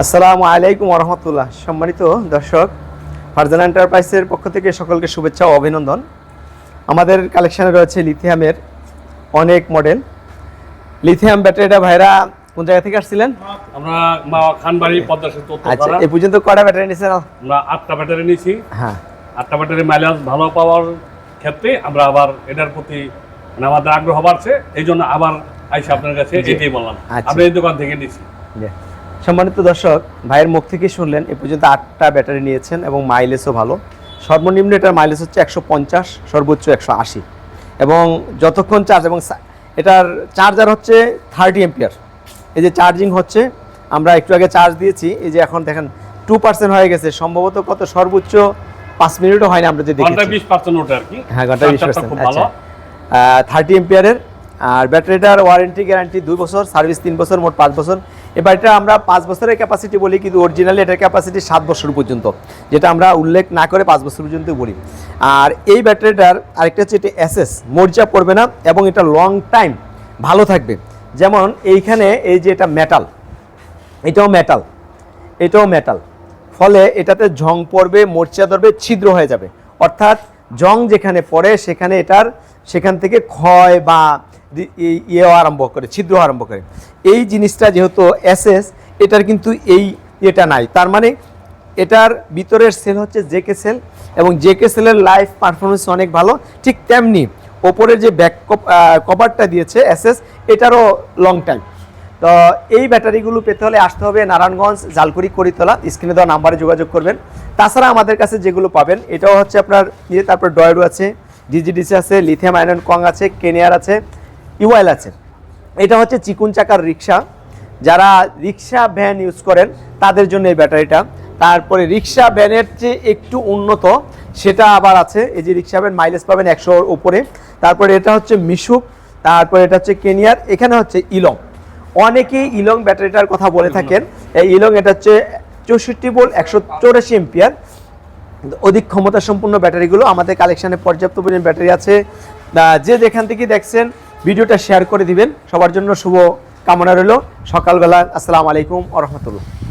আসসালামু আলাইকুম রহমতুল্লাহ। সম্মানিত দর্শক ফারজান এন্টারপ্রাইজের পক্ষ থেকে সকলকে শুভেচ্ছা ও অভিনন্দন। আমাদের কালেকশানে রয়েছে লিথিয়ামের অনেক মডেল। লিথিয়াম ব্যাটারিটা ভাইরা কোন জায়গা থেকে আসছিলেন? আমরা মা খানবাড়ি পদ্মা সেতু আচ্ছা এই পর্যন্ত কটা ব্যাটারি নিয়েছেন আমরা আটটা ব্যাটারি নিয়েছি হ্যাঁ। আটটা ব্যাটারি মাইলেজ ভালো পাওয়ার ক্ষেত্রে আমরা আবার এটার প্রতি মানে আমাদের আগ্রহ বাড়ছে এই জন্য আবার আইসা আপনার কাছে। এটাই বললাম। আচ্ছা। আমরা এই দোকান থেকে নিয়েছি। সম্মানিত দর্শক ভাইয়ের মুখ থেকে শুনলেন এ পর্যন্ত আটটা ব্যাটারি নিয়েছেন এবং মাইলেজও ভালো। সর্বনিম্ন এটার মাইলেজ হচ্ছে একশো পঞ্চাশ সর্বোচ্চ একশো আশি। এবং যতক্ষণ চার্জ এবং এটার চার্জার হচ্ছে থার্টি এম্পিয়ার। এই যে চার্জিং হচ্ছে আমরা একটু আগে চার্জ দিয়েছি এই যে এখন দেখেন টু পার্সেন্ট হয়ে গেছে। সম্ভবত কত সর্বোচ্চ পাঁচ মিনিটও হয়নি আমরা যে কি। হ্যাঁ ঘণ্টা বিশ পার্সেন্ট আচ্ছা। থার্টি এম্পিয়ারের আর ব্যাটারিটার ওয়ারেন্টি গ্যারান্টি দুই বছর সার্ভিস তিন বছর মোট পাঁচ বছর। এই বাড়িটা আমরা পাঁচ বছরের ক্যাপাসিটি বলি, কিন্তু অরিজিনালি এটার ক্যাপাসিটি সাত বছর পর্যন্ত, যেটা আমরা উল্লেখ না করে পাঁচ বছর পর্যন্ত বলি। আর এই ব্যাটারিটার আরেকটা হচ্ছে এটা এসএস মরিচা পড়বে না এবং এটা লং টাইম ভালো থাকবে। যেমন এইখানে এই যে এটা মেটাল এটাও মেটাল এটাও মেটাল ফলে এটাতে ঝং পড়বে মরচা ধরবে, ছিদ্র হয়ে যাবে। অর্থাৎ জং যেখানে পড়ে, সেখানে এটার, সেখান থেকে ক্ষয় বা ইয়ে আরম্ভ করে ছিদ্র আরম্ভ করে। এই জিনিসটা যেহেতু এসএস, এটার কিন্তু এই এটা নাই। তার মানে এটার ভিতরের সেল হচ্ছে জেকে সেল এবং জেকে সেলের লাইফ পারফরমেন্স অনেক ভালো। ঠিক তেমনি ওপরে যে ব্যাক কভারটা দিয়েছে এসএস, এটারও লং টাইম তো এই ব্যাটারিগুলো পেতে হলে আসতে হবে নারায়ণগঞ্জ, জালকুড়ি, করিতলা। স্ক্রিনে দেওয়া নাম্বারে যোগাযোগ করবেন। তাছাড়া আমাদের কাছে যেগুলো পাবেন, এটাও হচ্ছে আপনার ইয়ে তারপর ডয়েডো আছে ডিজিডিসি আছে লিথিয়াম আয়রন কং আছে কেনিয়ার আছে। ইউআইল আছে। এটা হচ্ছে চিকুন চাকার রিক্সা। যারা রিক্সা ভ্যান ইউজ করেন তাদের জন্য এই ব্যাটারিটা। তারপরে রিক্সা ভ্যানের চেয়ে একটু উন্নত সেটা আবার আছে। এই যে রিক্সা ভ্যান মাইলেজ পাবেন একশোর উপরে। তারপরে এটা হচ্ছে মিশুক তারপরে এটা হচ্ছে কেনিয়ার এখানে হচ্ছে ইলং। অনেকেই ইলং ব্যাটারিটার কথা বলে থাকেন। এই ইলং এটা হচ্ছে চৌষট্টি ভোল্ট একশো চৌরাশি এম্পিয়ার। অধিক ক্ষমতা সম্পন্ন ব্যাটারিগুলো আমাদের কালেকশানে পর্যাপ্ত পরিমাণ ব্যাটারি আছে। যে যেখান থেকে দেখছেন ভিডিওটা শেয়ার করে দিবেন। সবার জন্য শুভ কামনা রইল। সকালবেলা আসসালামু আলাইকুম আ